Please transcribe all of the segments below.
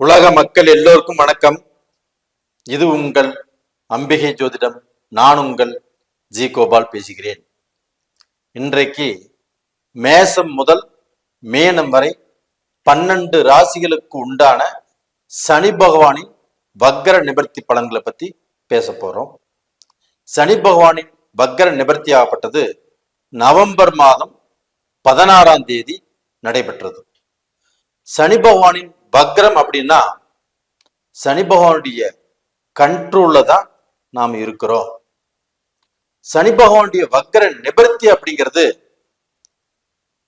உலக மக்கள் எல்லோருக்கும் வணக்கம். இது உங்கள் அம்பிகை ஜோதிடம். நான் உங்கள் ஜி கோபால் பேசுகிறேன். இன்றைக்கு மேசம் முதல் மேனம் வரை பன்னெண்டு ராசிகளுக்கு உண்டான சனி பகவானின் வக்கர நிவர்த்தி பலன்களை பத்தி பேச போறோம். சனி பகவானின் வக்கர நிவர்த்தி ஆகப்பட்டது நவம்பர் மாதம் பதினாறாம் தேதி நடைபெற்றது. சனி பகவானின் வக்ரம் அப்படின்னா சனி பகவானுடைய கண்ட்ரோல்ல தான் நாம் இருக்கிறோம். சனி பகவானுடைய வக்ர நிபர்த்தி அப்படிங்கிறது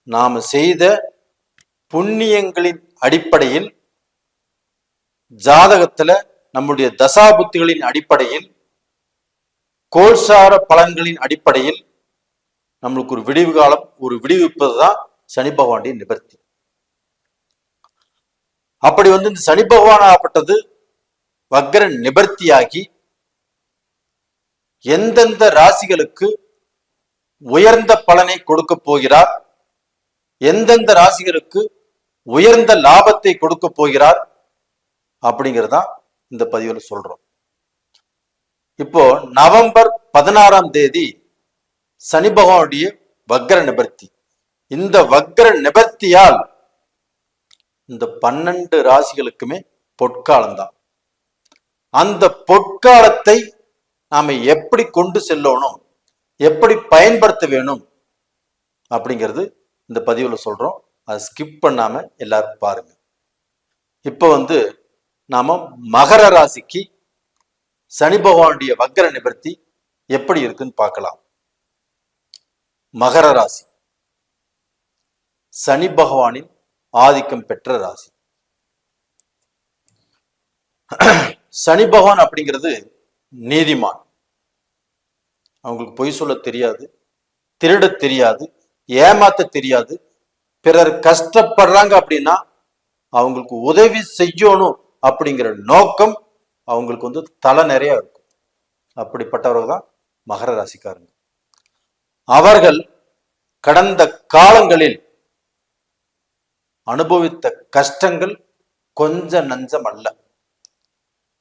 நாம செய்த புண்ணியங்களின் அடிப்படையில் ஜாதகத்துல நம்முடைய தசாபுத்திகளின் அடிப்படையில் கோல்சார பலன்களின் அடிப்படையில் நம்மளுக்கு ஒரு விடிவு காலம் ஒரு விடுவிப்பது தான் சனி பகவானுடைய நிபர்த்தி அப்படி வந்து இந்த சனி பகவான் ஆகப்பட்டது வக்ர நிபர்த்தியாகி எந்தெந்த ராசிகளுக்கு உயர்ந்த பலனை கொடுக்க போகிறார்? எந்தெந்த ராசிகளுக்கு உயர்ந்த லாபத்தை கொடுக்க போகிறார்? அப்படிங்கிறதான் இந்த பதிவில் சொல்றோம். இப்போ நவம்பர் பதினாறாம் தேதி சனி பகவானுடைய வக்ர நிபர்த்தி. இந்த வக்ர நிபர்த்தியால் இந்த பன்னெண்டு ராசிகளுக்குமே பொற்காலம்தான். அந்த பொற்காலத்தை நாம எப்படி கொண்டு செல்லணும் எப்படி பயன்படுத்த வேணும் அப்படிங்கிறது இந்த பதிவுல சொல்றோம். அதை ஸ்கிப் பண்ணாம எல்லாரும் பாருங்க. இப்போ வந்து நாம மகர ராசிக்கு சனி பகவானுடைய வக்கர நிவர்த்தி எப்படி இருக்குன்னு பார்க்கலாம். மகர ராசி. சனி பகவானின் ஆதிக்கம் பெற்ற ராசி. சனி பகவான் அப்படிங்கிறது நீதிமான். அவங்களுக்கு பொய் சொல்ல தெரியாது திருட தெரியாது ஏமாத்த தெரியாது. பிறர் கஷ்டப்படுறாங்க அப்படின்னா அவங்களுக்கு உதவி செய்யணும் அப்படிங்கிற நோக்கம் அவங்களுக்கு வந்து தலை நிறைய இருக்கும். அப்படிப்பட்டவர்கள் தான் மகர ராசிக்காரங்க. அவர்கள் கடந்த காலங்களில் அனுபவித்த கஷ்டங்கள் கொஞ்ச நஞ்சம் அல்ல.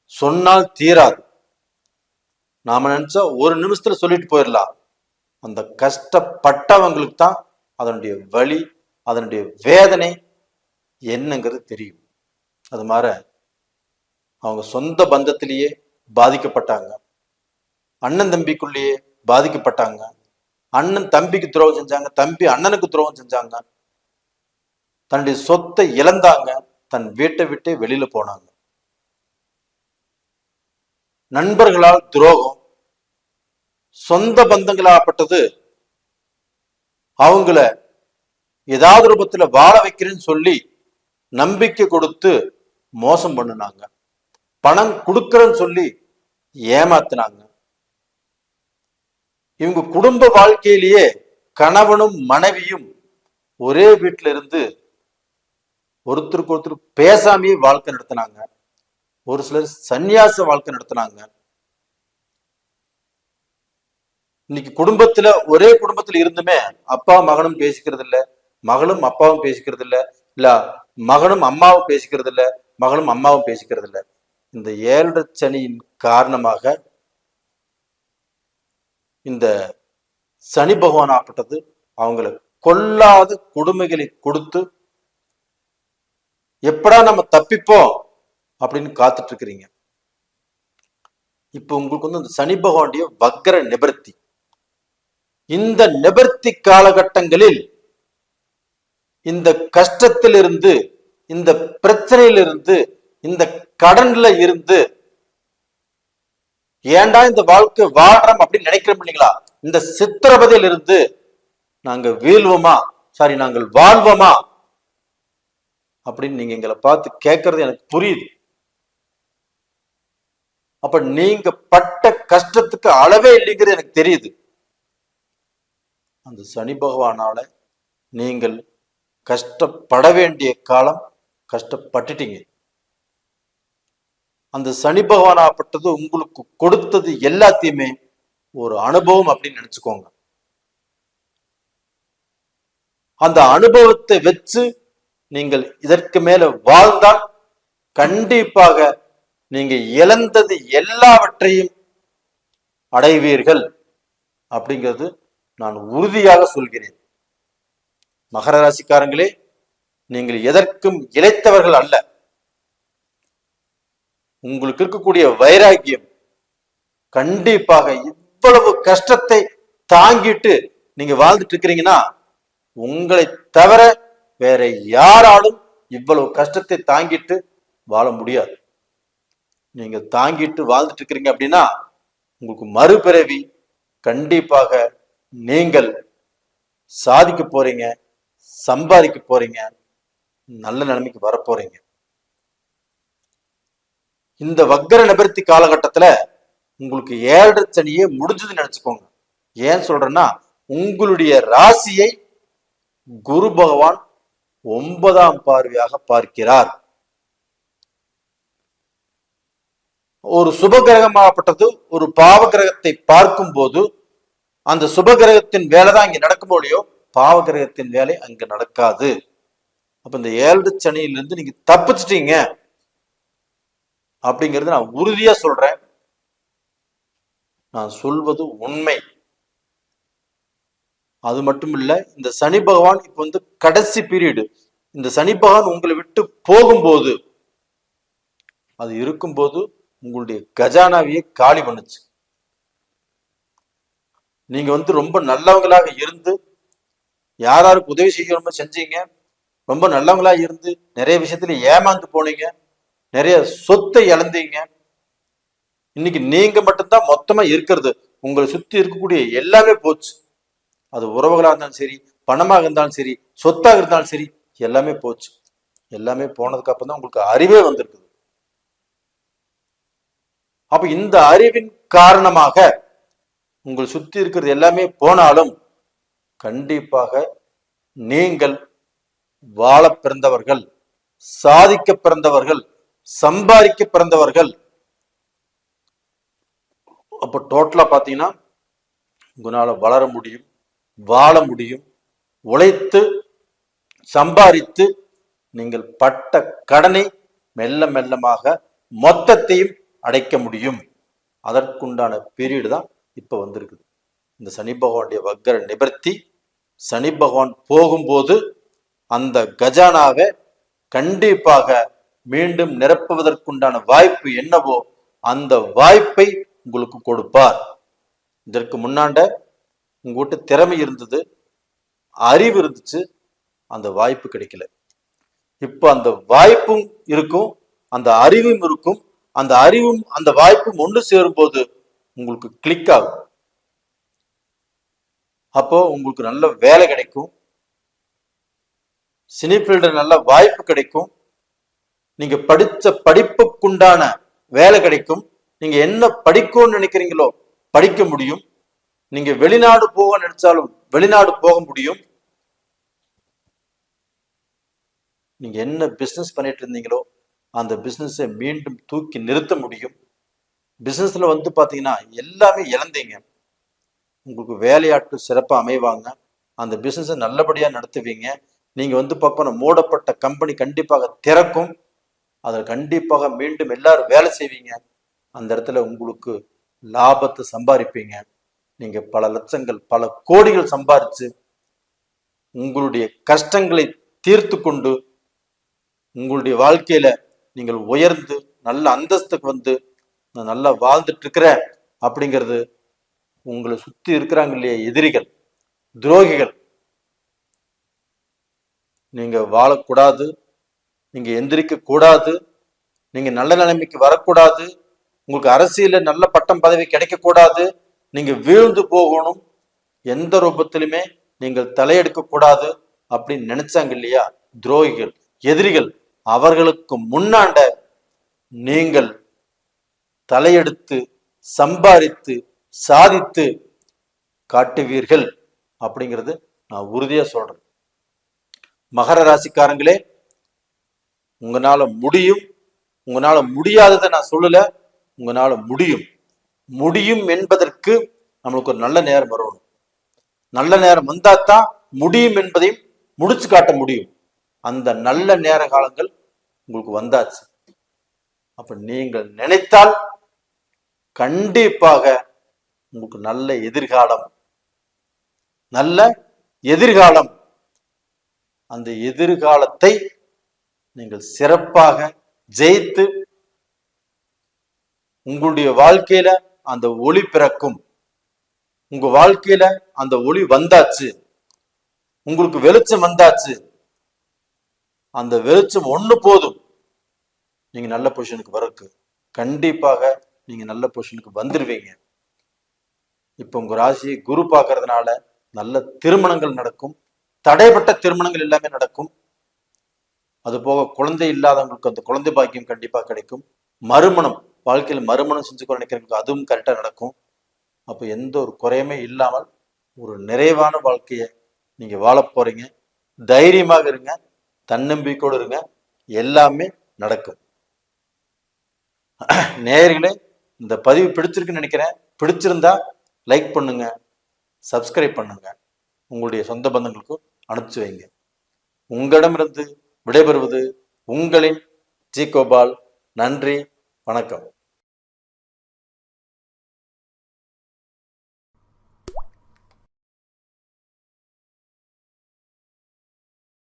சொன்னால் தீராது. நாம நினைச்சா ஒரு நிமிஷத்துல சொல்லிட்டு போயிடலாம் அந்த கஷ்டப்பட்டவங்களுக்கு தான் அதனுடைய வலி அதனுடைய வேதனை என்னங்கிறது தெரியும். அது மாதிரி அவங்க சொந்த பந்தத்திலேயே பாதிக்கப்பட்டாங்க. அண்ணன் தம்பிக்குள்ளேயே பாதிக்கப்பட்டாங்க. அண்ணன் தம்பிக்கு துரோகம் செஞ்சாங்க தம்பி அண்ணனுக்கு துரோகம் செஞ்சாங்க. தன்னுடைய சொத்தை இழந்தாங்க. தன் வீட்டை விட்டே வெளியில போனாங்க. நண்பர்களால் துரோகம். சொந்த பந்தங்களாகப்பட்டது. அவங்கள ஏதாவது ரூபத்துல வாழ வைக்கிறேன்னு சொல்லி நம்பிக்கை கொடுத்து மோசம் பண்ணுனாங்க. பணம் கொடுக்கறன்னு சொல்லி ஏமாத்தினாங்க. இவங்க குடும்ப வாழ்க்கையிலேயே கணவனும் மனைவியும் ஒரே வீட்டுல இருந்து ஒருத்தருக்கு ஒருத்தர் பேசாமையே வாழ்க்கை நடத்தினாங்க. ஒரு சிலர் சந்நியாச வாழ்க்கை நடத்தினாங்க. இன்னைக்கு குடும்பத்துல ஒரே குடும்பத்துல இருந்துமே அப்பா மகனும் பேசிக்கிறது இல்ல மகளும் அப்பாவும் பேசிக்கிறது இல்ல இல்ல மகனும் அம்மாவும் பேசிக்கிறது இல்ல மகளும் அம்மாவும் பேசிக்கிறது இல்ல இந்த ஏழரை சனியின் காரணமாக இந்த சனி பகவான் ஆப்பட்டது அவங்கள கொல்லாத கொடுமைகளை கொடுத்து எப்படா நம்ம தப்பிப்போம் அப்படின்னு காத்துட்டு இருக்கிறீங்க இப்போ உங்களுக்கு வந்து இந்த சனி பகவானுடைய வக்கர நிபர்த்தி இந்த நிபர்த்தி காலகட்டங்களில் இந்த கஷ்டத்திலிருந்து இந்த பிரச்சனையிலிருந்து இந்த கடன்ல இருந்து ஏன்டா இந்த வாழ்க்கை வாழ்றோம் அப்படின்னு நினைக்கிறோம் இல்லைங்களா? இந்த சித்திரபதையில இருந்து நாங்க வீழ்வோமா? சாரி நாங்கள் வாழ்வோமா? அப்படின்னு நீங்க எங்களை பார்த்து கேட்கறது எனக்கு புரியுது. அப்ப நீங்க பட்ட கஷ்டத்துக்கு அளவே இல்லைங்கிறது எனக்கு தெரியுது. அந்த சனி பகவானால நீங்கள் கஷ்டப்பட வேண்டிய காலம் கஷ்டப்பட்டுட்டீங்க. அந்த சனி பகவானாப்பட்டது உங்களுக்கு கொடுத்தது எல்லாத்தையுமே ஒரு அனுபவம் அப்படின்னு நினைச்சுக்கோங்க. அந்த அனுபவத்தை வச்சு நீங்கள் இதற்கு மேல வாழ்ந்தால் கண்டிப்பாக நீங்க இழந்தது எல்லாவற்றையும் அடைவீர்கள் அப்படிங்கிறது நான் உறுதியாக சொல்கிறேன். மகர ராசிக்காரங்களே நீங்கள் எதற்கும் இழைத்தவர்கள் அல்ல. உங்களுக்கு இருக்கக்கூடிய வைராக்கியம் கண்டிப்பாக இவ்வளவு கஷ்டத்தை தாங்கிட்டு நீங்க வாழ்ந்துட்டு இருக்கிறீங்கன்னா உங்களை தவிர வேற யாராலும் இவ்வளவு கஷ்டத்தை தாங்கிட்டு வாழ முடியாது. நீங்க தாங்கிட்டு வாழ்ந்துட்டு இருக்கிறீங்க அப்படின்னா உங்களுக்கு மறுபிறவி கண்டிப்பாக நீங்கள் சாதிக்க போறீங்க சம்பாதிக்க போறீங்க நல்ல நிலைமைக்கு வர போறீங்க. இந்த வக்கர நிபர்த்தி காலகட்டத்துல உங்களுக்கு ஏழரை சனியே முடிஞ்சதுன்னு நினைச்சுக்கோங்க. ஏன் சொல்றேன்னா உங்களுடைய ராசியை குரு பகவான் ஒன்பதாம் பார்வையாக பார்க்கிறார். ஒரு சுப கிரகமாகப்பட்டது ஒரு பாவ கிரகத்தை பார்க்கும் போது அந்த சுப கிரகத்தின் வேலை தான் இங்க நடக்கும் போலையோ பாவ கிரகத்தின் வேலை அங்க நடக்காது. அப்ப இந்த ஏழு சனியிலிருந்து நீங்க தப்பிச்சிட்டீங்க. அப்படிங்கிறது நான் உறுதியா சொல்றேன். நான் சொல்வது உண்மை. அது மட்டும் இல்ல இந்த சனி பகவான் இப்போ வந்து கடைசி பீரியடு இந்த சனி பகவான் உங்களை விட்டு போகும்போது அது இருக்கும்போது உங்களுடைய கஜானாவையே காலி பண்ணுச்சு. நீங்க வந்து ரொம்ப நல்லவங்களாக இருந்து யார் யாருக்கு உதவி செய்யணுமோ செஞ்சீங்க ரொம்ப நல்லவங்களா இருந்து நிறைய விஷயத்துல ஏமாந்து போனீங்க நிறைய சொத்தை இழந்தீங்க. இன்னைக்கு நீங்க மட்டும்தான் மொத்தமா இருக்கிறது. உங்களை சுத்தி இருக்கக்கூடிய எல்லாமே போச்சு. அது உறவுகளாக இருந்தாலும் சரி பணமாக இருந்தாலும் சரி சொத்தாக இருந்தாலும் சரி எல்லாமே போச்சு. எல்லாமே போனதுக்கு அப்புறம் தான் உங்களுக்கு அறிவே வந்திருக்குது. அப்ப இந்த அறிவின் காரணமாக உங்கள் சுத்தி இருக்கிறது எல்லாமே போனாலும் கண்டிப்பாக நீங்கள் வாழ பிறந்தவர்கள் சாதிக்க பிறந்தவர்கள் சம்பாதிக்க பிறந்தவர்கள் அப்ப டோட்டலா பாத்தீங்கன்னா உங்களால வளர முடியும். வாழ முடியும். உழைத்து சம்பாதித்து நீங்கள் பட்ட கடனை மெல்ல மெல்லமாக மொத்தத்தையும் அடைக்க முடியும். அதற்குண்டான பீரியடு தான் இப்போ வந்திருக்குது. இந்த சனி பகவானுடைய வக்கர நிபர்த்தி சனி பகவான் போகும்போது அந்த கஜானாவை கண்டிப்பாக மீண்டும் நிரப்புவதற்குண்டான வாய்ப்பு என்னவோ அந்த வாய்ப்பை உங்களுக்கு கொடுப்பார். இதற்கு முன்னாண்ட உங்கள்கிட்ட திறமை இருந்தது அறிவு இருந்துச்சு அந்த வாய்ப்பு கிடைக்கல. இப்போ அந்த வாய்ப்பும் இருக்கும் அந்த அறிவும் இருக்கும் அந்த அறிவும் அந்த வாய்ப்பும் ஒன்று சேரும் போது உங்களுக்கு கிளிக் ஆகும். அப்போ உங்களுக்கு நல்ல வேலை கிடைக்கும். சினி நல்ல வாய்ப்பு கிடைக்கும். நீங்க படித்த படிப்புக்குண்டான வேலை கிடைக்கும். நீங்க என்ன படிக்கும்னு நினைக்கிறீங்களோ படிக்க முடியும். நீங்க வெளிநாடு போக நினைச்சாலும் வெளிநாடு போக முடியும். நீங்க என்ன பிசினஸ் பண்ணிட்டு இருந்தீங்களோ அந்த பிசினஸை மீண்டும் தூக்கி நிறுத்த முடியும். பிசினஸ்ல வந்து பாத்தீங்கன்னா எல்லாமே இழந்தீங்க. உங்களுக்கு வேலையாட்டு சிறப்பா அமைவாங்க. அந்த பிசினஸை நல்லபடியா நடத்துவீங்க. நீங்க வந்து பார்ப்போம் மூடப்பட்ட கம்பெனி கண்டிப்பாக திறக்கும். அதில் கண்டிப்பாக மீண்டும் எல்லாரும் வேலை செய்வீங்க. அந்த இடத்துல உங்களுக்கு லாபத்தை சம்பாதிப்பீங்க. நீங்க பல லட்சங்கள் பல கோடிகள் சம்பாரிச்சு உங்களுடைய கஷ்டங்களை தீர்த்து கொண்டு உங்களுடைய வாழ்க்கையில நீங்கள் உயர்ந்து நல்ல அந்தஸ்துக்கு வந்து நான் நல்லா வாழ்ந்துட்டு இருக்கிறேன் அப்படிங்கிறது உங்களை சுத்தி இருக்கிறாங்க இல்லையா எதிரிகள் துரோகிகள். நீங்க வாழக்கூடாது நீங்க எந்திரிக்க கூடாது நீங்க நல்ல நிலைமைக்கு வரக்கூடாது உங்களுக்கு அரசியல நல்ல பட்டம் பதவி கிடைக்க கூடாது நீங்க வீழ்ந்து போகணும். எந்த ரூபத்திலுமே நீங்கள் தலையெடுக்க கூடாது அப்படின்னு நினைச்சாங்க இல்லையா? துரோகிகள் எதிரிகள் அவர்களுக்கு முன்னாண்ட நீங்கள் தலையெடுத்து சம்பாதித்து சாதித்து காட்டுவீர்கள் அப்படிங்கிறது நான் உறுதியா சொல்றேன். மகர ராசிக்காரங்களே உங்களால முடியும். உங்களால முடியாததை நான் சொல்லல. உங்களால முடியும். முடியும் என்பதற்கு நம்மளுக்கு ஒரு நல்ல நேரம் வரணும். நல்ல நேரம் வந்தாதான் முடியும் என்பதையும் முடிச்சு காட்ட முடியும். அந்த நல்ல நேர காலங்கள் உங்களுக்கு வந்தாச்சு. அப்ப நீங்கள் நினைத்தால் கண்டிப்பாக உங்களுக்கு நல்ல எதிர்காலம் நல்ல எதிர்காலம். அந்த எதிர்காலத்தை நீங்கள் சிறப்பாக ஜெயித்து உங்களுடைய வாழ்க்கையில அந்த ஒளி பிறக்கும். உங்க வாழ்க்கையில அந்த ஒளி வந்தாச்சு. உங்களுக்கு வெளிச்சம் வந்தாச்சு. அந்த வெளிச்சம் ஒண்ணு போதும். நீங்க நல்ல பொசிஷனுக்கு வரக்கு கண்டிப்பாக நீங்க நல்ல பொசிஷனுக்கு வந்துருவீங்க. இப்ப உங்க ராசியை குரு பாக்குறதுனால நல்ல திருமணங்கள் நடக்கும். தடைப்பட்ட திருமணங்கள் எல்லாமே நடக்கும். அது போக குழந்தை இல்லாதவங்களுக்கு அந்த குழந்தை பாக்கியம் கண்டிப்பா கிடைக்கும். மறுமணம். வாழ்க்கையில் மறுமணம் செஞ்சுக்க நினைக்கிறவங்களுக்கு அதுவும் கரெக்டா நடக்கும். அப்போ எந்த ஒரு குறையுமே இல்லாமல் ஒரு நிறைவான வாழ்க்கையை நீங்க வாழப் போறீங்க. தைரியமாக இருங்க. தன்னம்பிக்கையோடு இருங்க. எல்லாமே நடக்கும். நேயர்களே இந்த பதிவு பிடிச்சிருக்குன்னு நினைக்கிறேன். பிடிச்சிருந்தா லைக் பண்ணுங்க. சப்ஸ்கிரைப் பண்ணுங்க. உங்களுடைய சொந்த பந்தங்களுக்கும் அனுப்பிச்சு வைங்க. உங்களிடமிருந்து விடைபெறுவது உங்களின் ஜி கோபால். நன்றி. வணக்கம்.